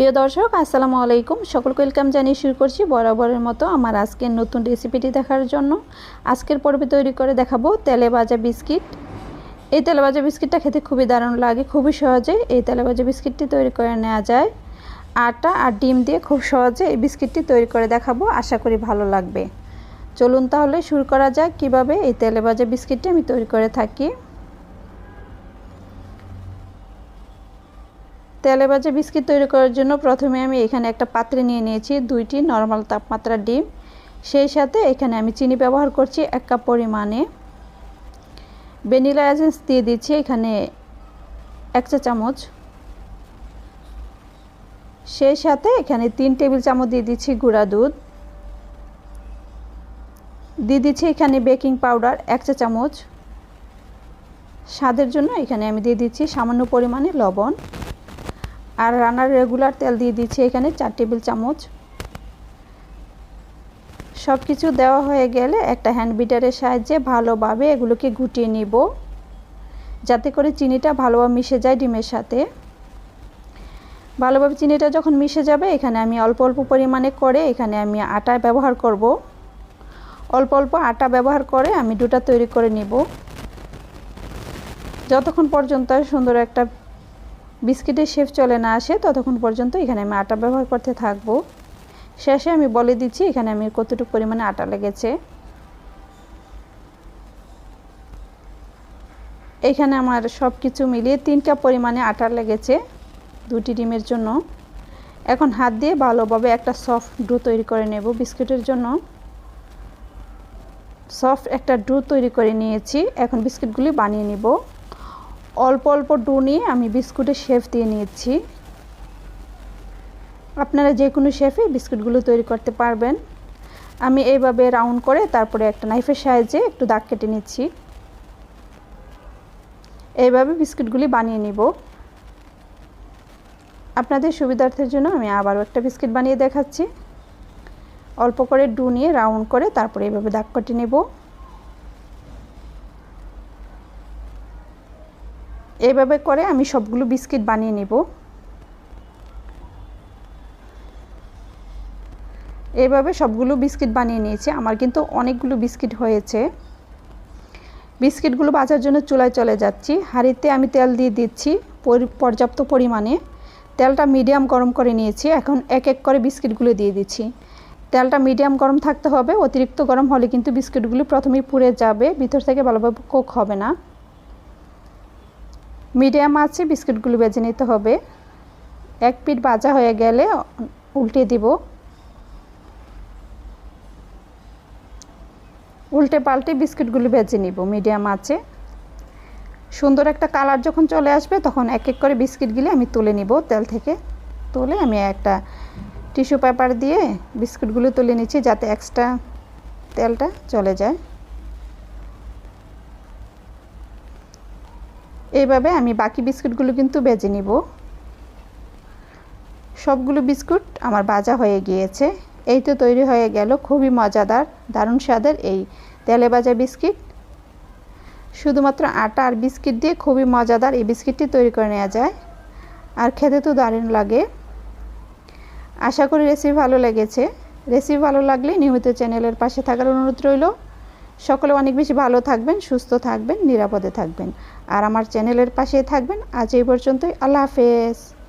প্রিয় দর্শক, আসসালামু আলাইকুম। সকলকে ওয়েলকাম জানিয়ে শুরু করছি বরাবরের মতো আমার আজকের নতুন রেসিপিটি দেখার জন্য। আজকের পর্বে তৈরি করে দেখাবো তেলে ভাজা বিস্কিট। এই তেলে ভাজা বিস্কিটটা খেতে খুবই দারুণ লাগে, খুবই সহজে এই তেলে ভাজা বিস্কিটটি তৈরি করে নেওয়া যায়। আটা আর ডিম দিয়ে খুব সহজে এই বিস্কিটটি তৈরি করে দেখাবো, আশা করি ভালো লাগবে। চলুন তাহলে শুরু করা যাক কীভাবে এই তেলে ভাজা বিস্কিটটি আমি তৈরি করে থাকি। তেলে ভাজা বিস্কিট তৈরি করার জন্য প্রথমে আমি এখানে একটা পাত্রে নিয়ে নিয়েছি দুইটি নর্মাল তাপমাত্রার ডিম। সেই সাথে এখানে আমি চিনি ব্যবহার করছি এক কাপ পরিমাণে। ভ্যানিলা এসেন্স দিয়ে দিচ্ছি এখানে এক চা চামচ। সেই সাথে এখানে তিন টেবিল চামচ দিয়ে দিচ্ছি গুঁড়া দুধ। দিয়ে দিচ্ছি এখানে বেকিং পাউডার এক চা চামচ। স্বাদের জন্য এখানে আমি দিয়ে দিচ্ছি সামান্য পরিমাণে লবণ। আর রান্নার রেগুলার তেল দিয়ে দিচ্ছি এখানে চার টেবিল চামচ। সব কিছু দেওয়া হয়ে গেলে একটা হ্যান্ড বিটারের সাহায্যে ভালোভাবে এগুলোকে গুটিয়ে নিব, যাতে করে চিনিটা ভালোভাবে মিশে যায় ডিমের সাথে। ভালোভাবে চিনিটা যখন মিশে যাবে, এখানে আমি অল্প অল্প পরিমাণে করে এখানে আমি আটা ব্যবহার করব। অল্প অল্প আটা ব্যবহার করে আমি দুটা তৈরি করে নিব। যতক্ষণ পর্যন্ত সুন্দর একটা বিস্কিটের শেফ চলে না আসে, ততক্ষণ পর্যন্ত এখানে আমি আটা ব্যবহার করতে থাকব। শেষে আমি বলে দিচ্ছি, এখানে আমি কতটুকু পরিমাণে আটা লেগেছে। এখানে আমার সব কিছু মিলিয়ে তিন কাপ পরিমাণে আটা লেগেছে, দুটি ডিমের জন্য। এখন হাত দিয়ে ভালোভাবে একটা সফট ডো তৈরি করে নেব বিস্কিটের জন্য। সফট একটা ডো তৈরি করে নিয়েছি, এখন বিস্কিটগুলি বানিয়ে নিব। অল্প অল্প ডো নিয়ে আমি বিস্কুটের শেফ দিয়ে নিয়েছি। আপনারা যে কোনো শেফে বিস্কুটগুলো তৈরি করতে পারবেন। আমি এইভাবে রাউন্ড করে তারপরে একটা নাইফের সাহায্যে একটু দাগ কেটে নিচ্ছি। এইভাবে বিস্কুটগুলি বানিয়ে নিব। আপনাদের সুবিধার্থের জন্য আমি আবারও একটা বিস্কিট বানিয়ে দেখাচ্ছি। অল্প করে ডু নিয়ে রাউন্ড করে তারপরে এইভাবে দাগ কেটে নেব। এইভাবে করে আমি সবগুলো বিস্কিট বানিয়ে নেব। এভাবে সবগুলো বিস্কিট বানিয়ে নিয়েছি। আমার কিন্তু অনেকগুলো বিস্কিট হয়েছে। বিস্কিটগুলো বাজার জন্য চুলায় চলে যাচ্ছি। হাঁড়িতে আমি তেল দিয়ে দিচ্ছি পর্যাপ্ত পরিমাণে। তেলটা মিডিয়াম গরম করে নিয়েছি। এখন এক এক করে বিস্কিটগুলো দিয়ে দিচ্ছি। তেলটা মিডিয়াম গরম থাকতে হবে। অতিরিক্ত গরম হলে কিন্তু বিস্কিটগুলো প্রথমেই পুড়ে যাবে। ভিতর থেকে ভালোভাবে কোক হবে না। মিডিয়াম আছে, বিস্কিটগুলো বেজে নিতে হবে। এক পিঠ ভাজা হয়ে গেলে উল্টে দিব। উল্টে পাল্টে বিস্কিটগুলো ভেজে নিব, মিডিয়াম আছে। সুন্দর একটা কালার যখন চলে আসবে, তখন এক এক করে বিস্কিটগুলি আমি তুলে নিব তেল থেকে। তুলে আমি একটা টিস্যু পেপার দিয়ে বিস্কুটগুলো তুলে নিচ্ছি যাতে এক্সট্রা তেলটা চলে যায়। এইভাবে আমি বাকি বিস্কুটগুলো কিন্তু বেজে নিব। সবগুলো বিস্কুট আমার বাজা হয়ে গিয়েছে। এই তো তৈরি হয়ে গেল, খুবই মজাদার, দারুণ স্বাদের এই তেলে ভাজা বিস্কিট। শুধুমাত্র আটা আর বিস্কিট দিয়ে খুবই মজাদার এই বিস্কিটটি তৈরি করে নেওয়া যায়। আর খেতে তো দারুণ লাগে। আশা করি রেসিপি ভালো লেগেছে। রেসিপি ভালো লাগলে নিয়মিত চ্যানেলের পাশে থাকার অনুরোধ রইল। সকলে অনেক বেশি ভালো থাকবেন, সুস্থ থাকবেন, নিরাপদে থাকবেন। আর আমার চ্যানেলের পাশে থাকবেন। আজ এই পর্যন্তই। আল্লাহ হাফেজ।